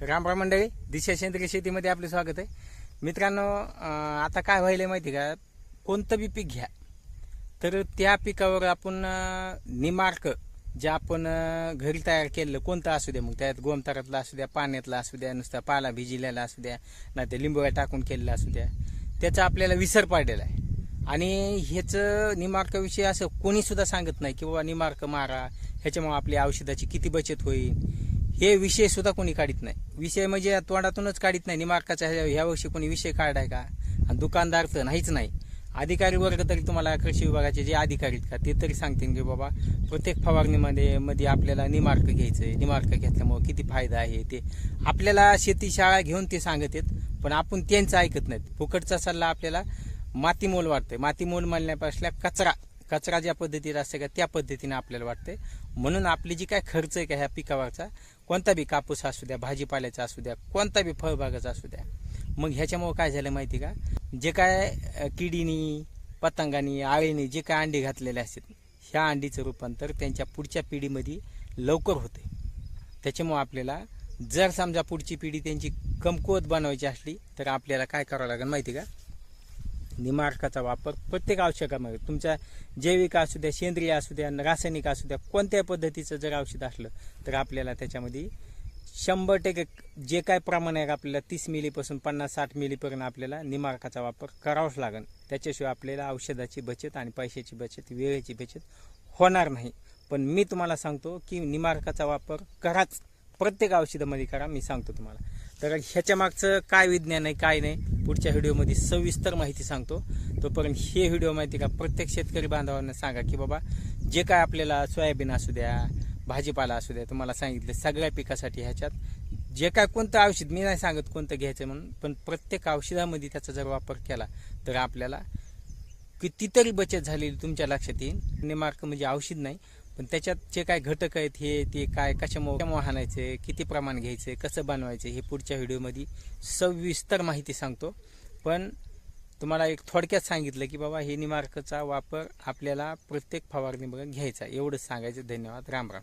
रामराम मंडळी दिशा सेंद्रिय शेतीमध्ये आपले स्वागत आहे. मित्रांनो आता काय व्हायला माहिती का? कोणतं बी पीक घ्या. तर त्या पिकावर आपण निमार्क जे आपण घरी तयार केलेलं कोणतं असू द्या मग त्यात गोमतारातलं असू द्या पाण्यातलं असू द्या नुसता पाला भिजिलेला असू द्या नाही ते लिंबोळ्या टाकून केलेलं असू द्या त्याचा आपल्याला विसर पाडलेला आहे. आणि ह्याचं निमार्काविषयी असं कोणीसुद्धा सांगत नाही की बाबा निमार्क मारा ह्याच्यामुळे आपली औषधाची किती बचत होईल. हे विषय सुद्धा कोणी काढत नाही. विषय म्हणजे तोंडातूनच काढत नाही. निमार्काचा ह्या ह्या वर्षी कोणी विषय काढाय का? आणि दुकानदार तर नाहीच नाही. अधिकारी वर्ग तरी तुम्हाला कृषी विभागाचे जे अधिकारी आहेत का ते तरी सांगतील की बाबा प्रत्येक फवारणीमध्ये मध्ये आपल्याला निमार्क घ्यायचं आहे निमार्क घेतल्यामुळे किती फायदा आहे ते. आपल्याला शेती शाळा घेऊन ते सांगत आहेत पण आपण त्यांचं ऐकत नाहीत. फुकटचा सल्ला आपल्याला मातीमोल वाटतंय मातीमोल म्हणण्यापासल्या कचरा. कचरा ज्या पद्धतीत असते का त्या पद्धतीने आपल्याला वाटते. म्हणून आपली जी काय खर्च आहे का ह्या पिकावरचा कोणता बी कापूस असू द्या भाजीपाल्याचा असू द्या कोणता बी फळबागाचा असू द्या. मग ह्याच्यामुळं काय झालं माहिती का? जे काय किडीनी पतंगानी आळीनी जे काय अंडी घातलेले असतात ह्या अंडीचं रूपांतर त्यांच्या पुढच्या पिढीमध्ये लवकर होते. त्याच्यामुळं आपल्याला जर समजा पुढची पिढी त्यांची कमकुवत बनवायची असली तर आपल्याला काय करावं लागेल माहिती का? निमार्काचा वापर प्रत्येक औषधामध्ये. तुमच्या जैविक असू द्या सेंद्रिय असू द्या रासायनिक असू द्या कोणत्या पद्धतीचं जर औषध असलं तर आपल्याला त्याच्यामध्ये शंभर टक्के जे काय प्रमाण आहे आपल्याला तीस मिलीपासून पन्नास साठ मिलीपर्यंत आपल्याला निमार्काचा वापर करावाच लागेल. त्याच्याशिवाय आपल्याला औषधाची बचत आणि पैशाची बचत वेळेची बचत होणार नाही. पण मी तुम्हाला सांगतो की निमार्काचा वापर कराच. प्रत्येक औषधामध्ये करा मी सांगतो तुम्हाला. तर ह्याच्या मागचं काय विज्ञान आहे काय नाही पुढच्या व्हिडिओमध्ये सविस्तर माहिती सांगतो. तोपर्यंत हे व्हिडिओ माहिती का प्रत्येक शेतकरी बांधवांना सांगा की बाबा जे काय आपल्याला सोयाबीन असू द्या भाजीपाला असू द्या तुम्हाला सांगितलं सगळ्या पिकासाठी ह्याच्यात जे काय कोणतं औषध मी नाही सांगत कोणतं घ्यायचं म्हणून पण प्रत्येक औषधामध्ये त्याचा जर वापर केला तर आपल्याला कितीतरी बचत झालेली तुमच्या लक्षात येईल. निमार्क म्हणजे औषध नाही पण त्याच्यात जे काय घटक आहेत हे ते काय कशामुळे आणायचं हाणायचे किती प्रमाण घ्यायचे कसं बनवायचं हे पुढच्या व्हिडिओमध्ये सविस्तर माहिती सांगतो. पण तुम्हाला एक थोडक्यात सांगितलं की बाबा हे निमार्कचा वापर आपल्याला प्रत्येक फवारणी बघा घ्यायचा एवढंच सांगायचं. धन्यवाद. राम राम.